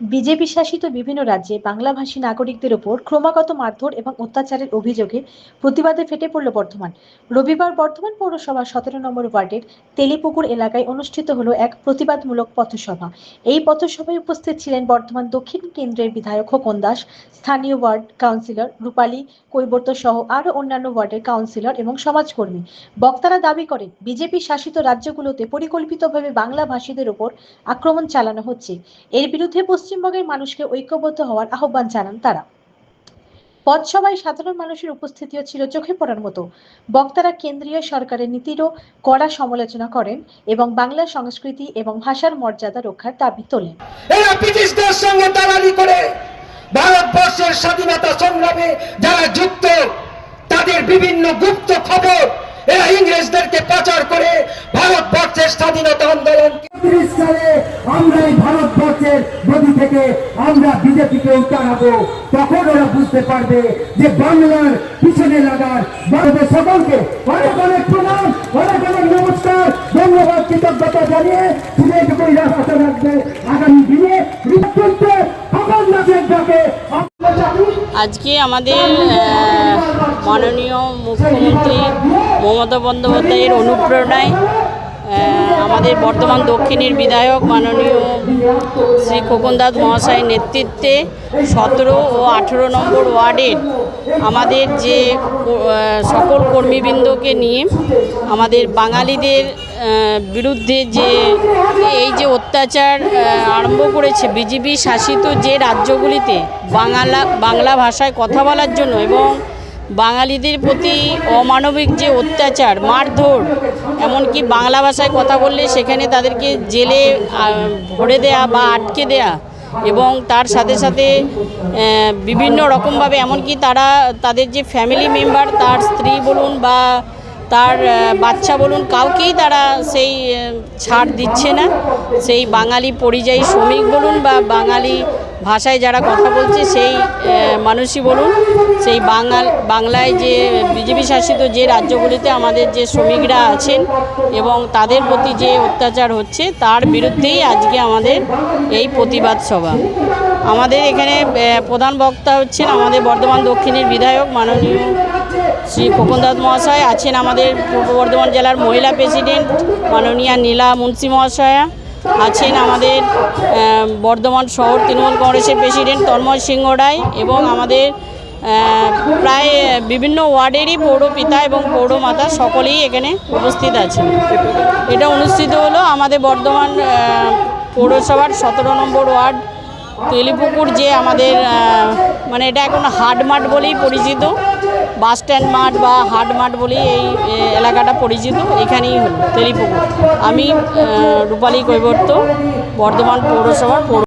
BJP শাসিত বিভিন্ন রাজ্যে বাংলাভাষী নাগরিকদের ওপর ক্রমাগত মারধর এবং অত্যাচারের অভিযোগে প্রতিবাদে ফেটে পড়ল বর্ধমান। রবিবার বর্ধমান পৌরসভার সতেরো নম্বর ওয়ার্ডের তেলিপুকুর এলাকায় অনুষ্ঠিত হলো এক প্রতিবাদমূলক পথসভা। এই পথসভায় উপস্থিত ছিলেন বর্ধমান দক্ষিণ কেন্দ্রের বিধায়ক খোকন দাস, স্থানীয় ওয়ার্ড কাউন্সিলর রূপালী কৈবর্ত সহ আরও অন্যান্য ওয়ার্ডের কাউন্সিলর এবং সমাজকর্মী। বক্তারা দাবি করেন, বিজেপি শাসিত রাজ্যগুলোতে পরিকল্পিতভাবে বাংলা ভাষীদের ওপর আক্রমণ চালানো হচ্ছে। এর বিরুদ্ধে পশ্চিমবঙ্গের মানুষকে ঐক্যবদ্ধ হওয়ার আহ্বান জানান তারা। পথসভায় সাধারণ মানুষের উপস্থিতিও ছিল চোখে পড়ার মতো। বক্তারা কেন্দ্রীয় সরকারের নীতিরও কড়া সমালোচনা করেন এবং বাংলা সংস্কৃতি এবং ভাষার মর্যাদা রক্ষার দাবি তোলেন। সঙ্গে করে ভারতবর্ষের স্বাধীনতা সংগ্রামে যারা যুক্ত, তাদের বিভিন্ন গুপ্ত খবর এরা ইংরেজদেরকে পাচার করে ভারতবর্ষের স্বাধীনতা আন্দোলন তিরিশ সালে আমরা এই ভারতবর্ষের নদী থেকে আমরা বিজেপিকে উঠাবো, তখন ওরা বুঝতে পারবে যে বাংলার পিছনে লাগার ভারতের সকলকে অনেক অনেক প্রণাম, অনেক অনেক নমস্কার। ধন্যবাদ কৃতজ্ঞতা জানিয়ে শুধু এটুকুই আশা রাখবে আগামী দিনে আজকে আমাদের মাননীয় মুখ্যমন্ত্রী মমতা বন্দ্যোপাধ্যায়ের অনুপ্রেরণায় আমাদের বর্তমান দক্ষিণের বিধায়ক মাননীয় শ্রী খোকন দাস মহাশয়ের নেতৃত্বে সতেরো ও আঠেরো নম্বর ওয়ার্ডের আমাদের যে সকল কর্মীবৃন্দকে নিয়ে আমাদের বাঙালিদের বিরুদ্ধে যে এই যে অত্যাচার আরম্ভ করেছে বিজেপি শাসিত যে রাজ্যগুলিতে বাংলা বাংলা ভাষায় কথা বলার জন্য এবং বাঙালিদের প্রতি অমানবিক যে অত্যাচার, মারধর, এমনকি বাংলা ভাষায় কথা বললে সেখানে তাদেরকে জেলে ভরে দেয়া বা আটকে দেয়া এবং তার সাথে সাথে বিভিন্ন রকমভাবে এমনকি তারা, তাদের যে ফ্যামিলি মেম্বার তার স্ত্রী বলুন বা তার বাচ্চা বলুন, কাউকেই তারা সেই ছাড় দিচ্ছে না। সেই বাঙালি পরিযায়ী শ্রমিক বলুন বা বাঙালি ভাষায় যারা কথা বলছে, সেই মানুষই বলুন, সেই বাঙাল, বাংলায় যে বিজেপি শাসিত যে রাজ্যগুলিতে আমাদের যে শ্রমিকরা আছেন এবং তাদের প্রতি যে অত্যাচার হচ্ছে, তার বিরুদ্ধেই আজকে আমাদের এই প্রতিবাদ সভা। আমাদের এখানে প্রধান বক্তা হচ্ছেন আমাদের বর্ধমান দক্ষিণের বিধায়ক মাননীয় শ্রী খোকনদাস মহাশয় আছেন আমাদের পূর্ব বর্ধমান জেলার মহিলা প্রেসিডেন্ট মাননীয়া নীলা মুন্সি মহাশয়া, আছেন আমাদের বর্ধমান শহর তৃণমূল কংগ্রেসের প্রেসিডেন্ট তন্ময় সিংহ রায় এবং আমাদের প্রায় বিভিন্ন ওয়ার্ডেরই পৌরপিতা এবং পৌরমাতা সকলেই এখানে উপস্থিত আছেন। এটা অনুষ্ঠিত হলো আমাদের বর্ধমান পৌরসভার সতেরো নম্বর ওয়ার্ড তেলিপুকুর যে আমাদের মানে এটা এখন হাট মাঠ বলেই পরিচিত। বাস স্ট্যান্ড মাঠ বা হাট মাঠ বলেই এই এলাকাটা পরিচিত। এখানেই হল তেলিপুকুর। আমি রূপালী কৈবর্ত, বর্ধমান পৌরসভার পৌর